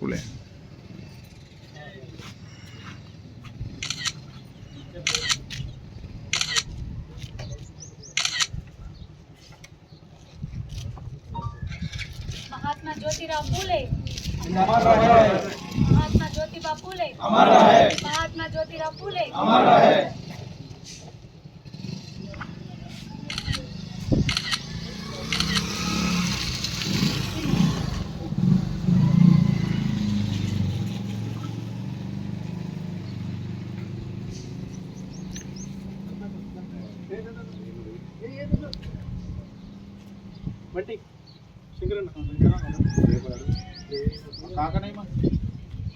Pule. Mahatma Jyotirao Phule Jyotiba Phule हमारा है। महात्मा ज्योतिराव फूले हमारा है। बटी शिंगरण काका नाही मग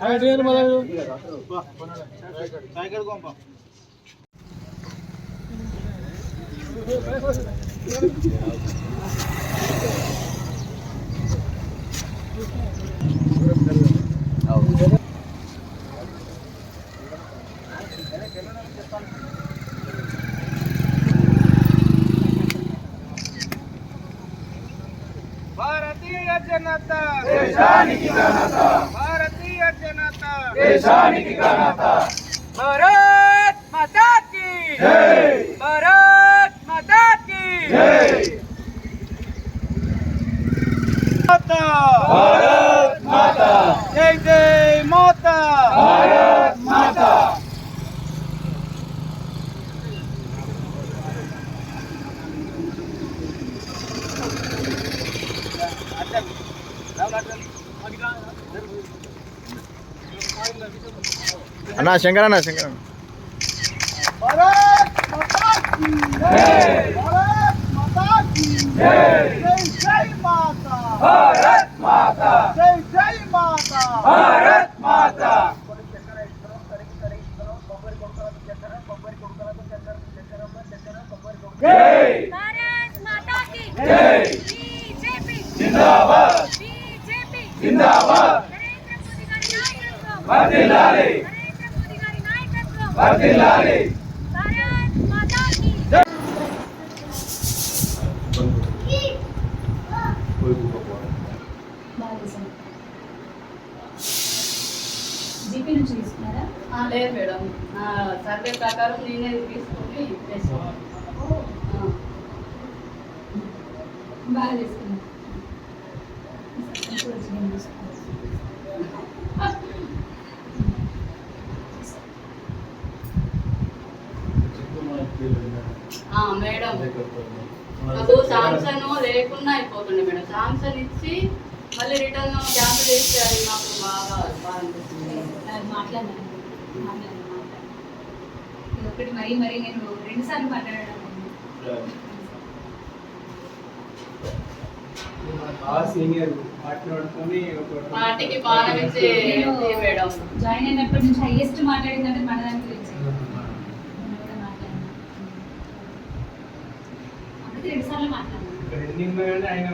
భారతీయ జనతా దేశానికి ఘనత భారతీయ జనతా దేశానికి ఘనత భారత్ మాతా కీ జై భారత్ మాతా కీ జై అన్నా శంకర్ అన్న శంకర్. అన్న జిందాబాద్ జిందాబాద్ వర్ధిల్లాలి జీపీ నుంచి తీసుకున్నారా ఆ, లేదు మేడం నా సర్వే ప్రకారం నేనే తీసుకొని చేసాను ఆ. బాగా తీసుకున్నాను మేడం. నాకు సామ్సంగ్ లేకుండా అయిపోతుండే మేడం. సామ్సంగ్ ఇచ్చి మళ్ళీ రిటర్న్ క్యాన్సిల్ చేస్తే అది నాకు బాగా బాగా అనిపిస్తుంది. మాట్లాడాను ఒకటి మరీ మరీ నేను మాట్లాడాను నేను మేడం. జాయిన్ అయినప్పటి నుంచి హైయెస్ట్ మాట్లాడిందంటే మన దాని గురించి నేను కూడా మాట్లాడాను అప్పటికి రెండుసార్లు మాట్లాడాను రన్నింగ్ కానీ ఆయన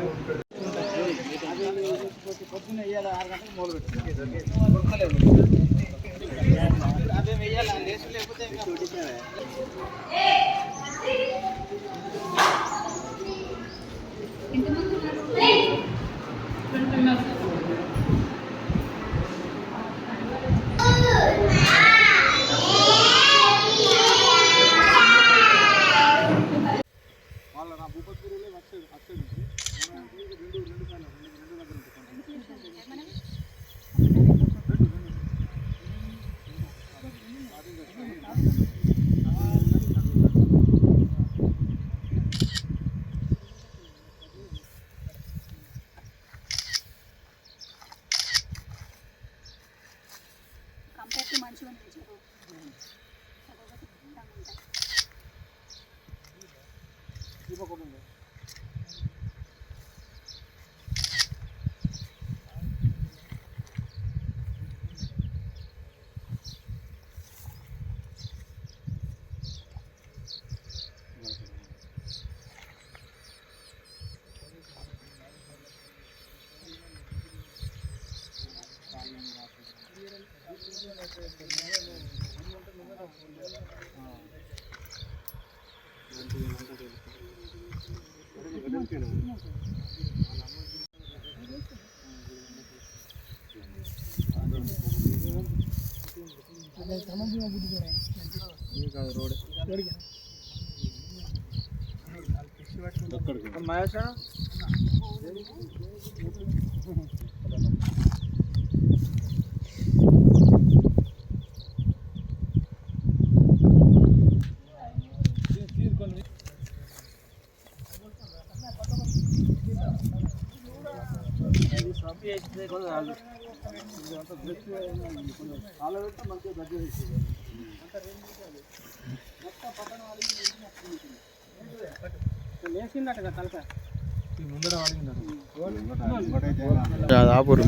అదే. వెయ్యాలి లేచి లేకపోతే ఎంతమంది Iba ko muna. Thank you. తలక ఆపూరు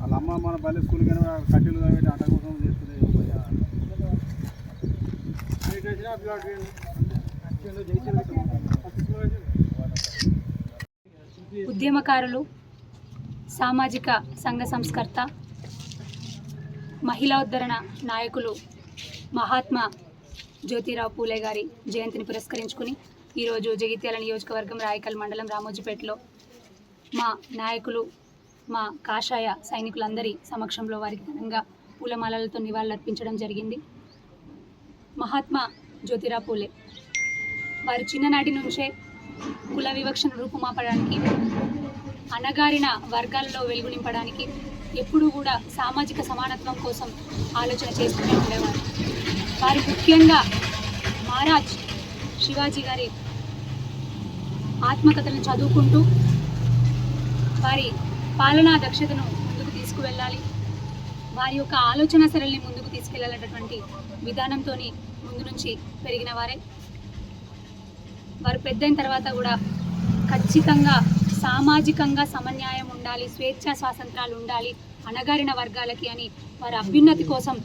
వాళ్ళ అమ్మ మన పల్లె స్కూల్కి కట్టెలు కాబట్టి ఆట కోసం చేస్తుంది. ఉద్యమకారులు సామాజిక సంఘ సంస్కర్త మహిళోద్ధరణ నాయకులు మహాత్మా జ్యోతిరావు పూలే గారి జయంతిని పురస్కరించుకుని ఈరోజు జగిత్యాల నియోజకవర్గం రాయకల్ మండలం రామోజీపేటలో మా నాయకులు మా కాషాయ సైనికులందరి సమక్షంలో వారికి ఘనంగా పూలమాలలతో నివాళులర్పించడం జరిగింది. మహాత్మా జ్యోతిరా పూలే వారు చిన్ననాటి నుంచే కుల వివక్షను రూపుమాపడానికి అణగారిన వర్గాలలో వెలుగు నింపడానికి ఎప్పుడూ కూడా సామాజిక సమానత్వం కోసం ఆలోచన చేస్తూనే ఉండేవారు. వారు ముఖ్యంగా మహారాజ్ శివాజీ గారి ఆత్మకథను చదువుకుంటూ వారి పాలనా దక్షతను ముందుకు తీసుకువెళ్ళాలి. వారి యొక్క ఆలోచన సరళిని ముందుకు తీసుకెళ్ళాలన్నటువంటి విధానంతో ముందు నుంచి పెరిగిన వారే. వారు పెద్దయిన తర్వాత కూడా ఖచ్చితంగా సామాజికంగా సమన్యాయం ఉండాలి స్వేచ్ఛా స్వాతంత్రాలు ఉండాలి అణగారిన వర్గాలకి అని వారి అభ్యున్నతి కోసం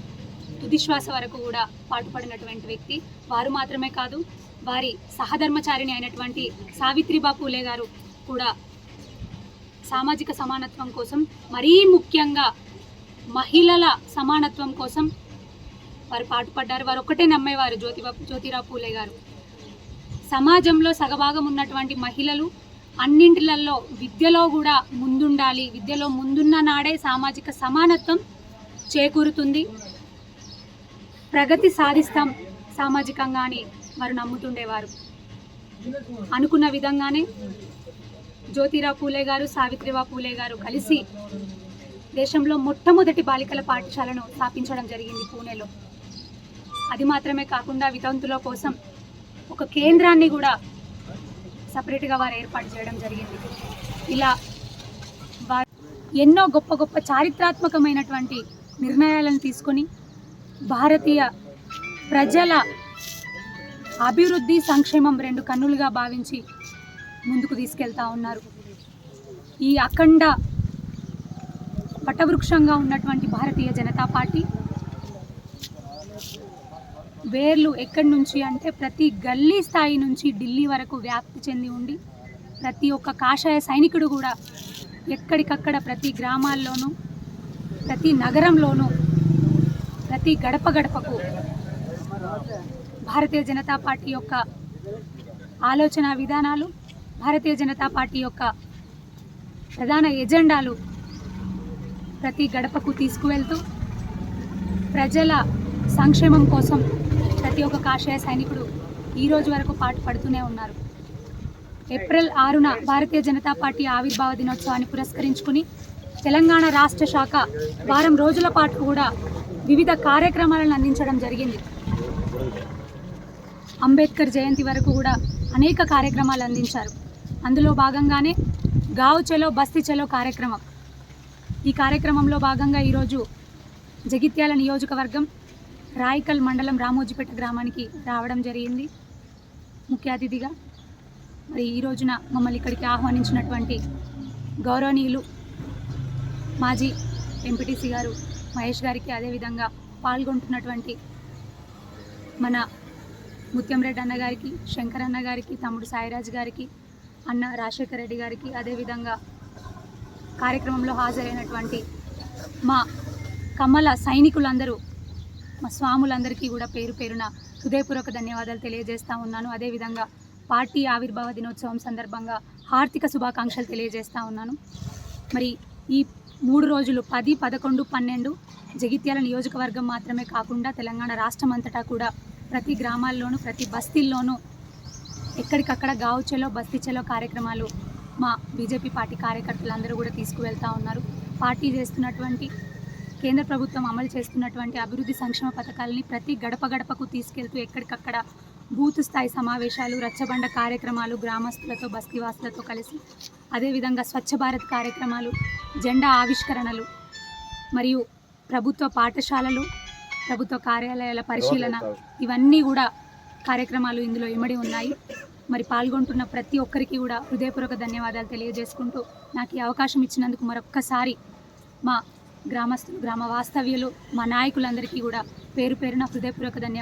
తుదిశ్వాస వరకు కూడా పాటుపడినటువంటి వ్యక్తి వారు మాత్రమే కాదు వారి సహధర్మచారిణి అయినటువంటి సావిత్రిబా పూలే గారు కూడా సామాజిక సమానత్వం కోసం మరీ ముఖ్యంగా మహిళల సమానత్వం కోసం వారు పాటుపడ్డారు. వారు ఒక్కటే నమ్మేవారు జ్యోతిబా జ్యోతిరావు పూలే గారు. సమాజంలో సగభాగం ఉన్నటువంటి మహిళలు అన్నింటిలలో విద్యలో కూడా ముందుండాలి. విద్యలో ముందున్న నాడే సామాజిక సమానత్వం చేకూరుతుంది. ప్రగతి సాధిస్తాం సామాజికంగా అని వారు నమ్ముతుండేవారు. అనుకున్న విధంగానే జ్యోతిరావు పూలే గారు సావిత్రిబా పూలే గారు కలిసి దేశంలో మొట్టమొదటి బాలికల పాఠశాలను స్థాపించడం జరిగింది పూణేలో. అది మాత్రమే కాకుండా వితంతుల కోసం ఒక కేంద్రాన్ని కూడా సపరేట్గా వారు ఏర్పాటు చేయడం జరిగింది. ఇలా వారు ఎన్నో గొప్ప గొప్ప చారిత్రాత్మకమైనటువంటి నిర్ణయాలను తీసుకొని భారతీయ ప్రజల అభివృద్ధి సంక్షేమం రెండు కన్నులుగా భావించి ముందుకు తీసుకెళ్తా ఉన్నారు. ఈ అఖండ పటవృక్షంగా ఉన్నటువంటి భారతీయ జనతా పార్టీ. వేర్లు ఎక్కడి నుంచి అంటే ప్రతి గల్లీ స్థాయి నుంచి ఢిల్లీ వరకు వ్యాప్తి చెంది ఉండి ప్రతి ఒక్క కాషాయ సైనికుడు కూడా ఎక్కడికక్కడ ప్రతి గ్రామాల్లోనూ ప్రతి నగరంలోనూ ప్రతి గడప గడపకు భారతీయ జనతా పార్టీ యొక్క ఆలోచన విధానాలు భారతీయ జనతా పార్టీ యొక్క ప్రధాన ఎజెండాలు ప్రతి గడపకు తీసుకువెళ్తూ ప్రజల సంక్షేమం కోసం ప్రతి ఒక్క కాషాయ సైనికుడు ఈ రోజు వరకు పాటు పడుతూనే ఉన్నారు. ఏప్రిల్ ఆరున భారతీయ జనతా పార్టీ ఆవిర్భావ దినోత్సవాన్ని పురస్కరించుకుని తెలంగాణ రాష్ట్ర శాఖ వారం రోజుల పాటు కూడా వివిధ కార్యక్రమాలను అందించడం జరిగింది. అంబేద్కర్ జయంతి వరకు కూడా అనేక కార్యక్రమాలు అందించారు. అందులో భాగంగానే గావ్ చలో బస్తి చలో కార్యక్రమం. ఈ కార్యక్రమంలో భాగంగా ఈరోజు జగిత్యాల నియోజకవర్గం రాయికల్ మండలం రామోజీపేట గ్రామానికి రావడం జరిగింది. ముఖ్య అతిథిగా మరి ఈ రోజున మమ్మల్ని ఇక్కడికి ఆహ్వానించినటువంటి గౌరవనీయులు మాజీ ఎంపీటీసీ గారు మహేష్ గారికి అదేవిధంగా పాల్గొంటున్నటువంటి మన ముత్యంరెడ్డి అన్న గారికి శంకర్ అన్న గారికి తమ్ముడు సాయిరాజ్ గారికి అన్న రాజశేఖర రెడ్డి గారికి అదేవిధంగా కార్యక్రమంలో హాజరైనటువంటి మా కమ్మల సైనికులందరూ మా స్వాములందరికీ కూడా పేరు పేరున హృదయపూర్వక ధన్యవాదాలు తెలియజేస్తా ఉన్నాను. అదేవిధంగా పార్టీ ఆవిర్భావ దినోత్సవం సందర్భంగా హార్దిక శుభాకాంక్షలు తెలియజేస్తా ఉన్నాను. మరి ఈ మూడు రోజులు పది పదకొండు పన్నెండు జగిత్యాల నియోజకవర్గం మాత్రమే కాకుండా తెలంగాణ రాష్ట్రం అంతటా కూడా ప్రతి గ్రామాల్లోనూ ప్రతి బస్తీల్లోనూ ఎక్కడికక్కడ గావుచెలో బస్తీచెలో కార్యక్రమాలు మా బీజేపీ పార్టీ కార్యకర్తలందరూ కూడా తీసుకువెళ్తా ఉన్నారు. పార్టీ చేస్తున్నటువంటి కేంద్ర ప్రభుత్వం అమలు చేస్తున్నటువంటి అభివృద్ధి సంక్షేమ పథకాలని ప్రతి గడప గడపకు తీసుకెళ్తూ ఎక్కడికక్కడ బూత్ స్థాయి సమావేశాలు రచ్చబండ కార్యక్రమాలు గ్రామస్తులతో బస్తీవాసులతో కలిసి అదేవిధంగా స్వచ్ఛ భారత్ కార్యక్రమాలు జెండా ఆవిష్కరణలు మరియు ప్రభుత్వ పాఠశాలలు ప్రభుత్వ కార్యాలయాల పరిశీలన ఇవన్నీ కూడా కార్యక్రమాలు ఇందులో ఇమిడి ఉన్నాయి. మరి పాల్గొంటున్న ప్రతి ఒక్కరికి కూడా హృదయపూర్వక ధన్యవాదాలు తెలియజేసుకుంటూ నాకు ఈ అవకాశం ఇచ్చినందుకు మరొక్కసారి మా గ్రామస్తులు గ్రామ వాస్తవ్యులు మా నాయకులందరికీ కూడా పేరు పేరున హృదయపూర్వక ధన్యవాదాలు.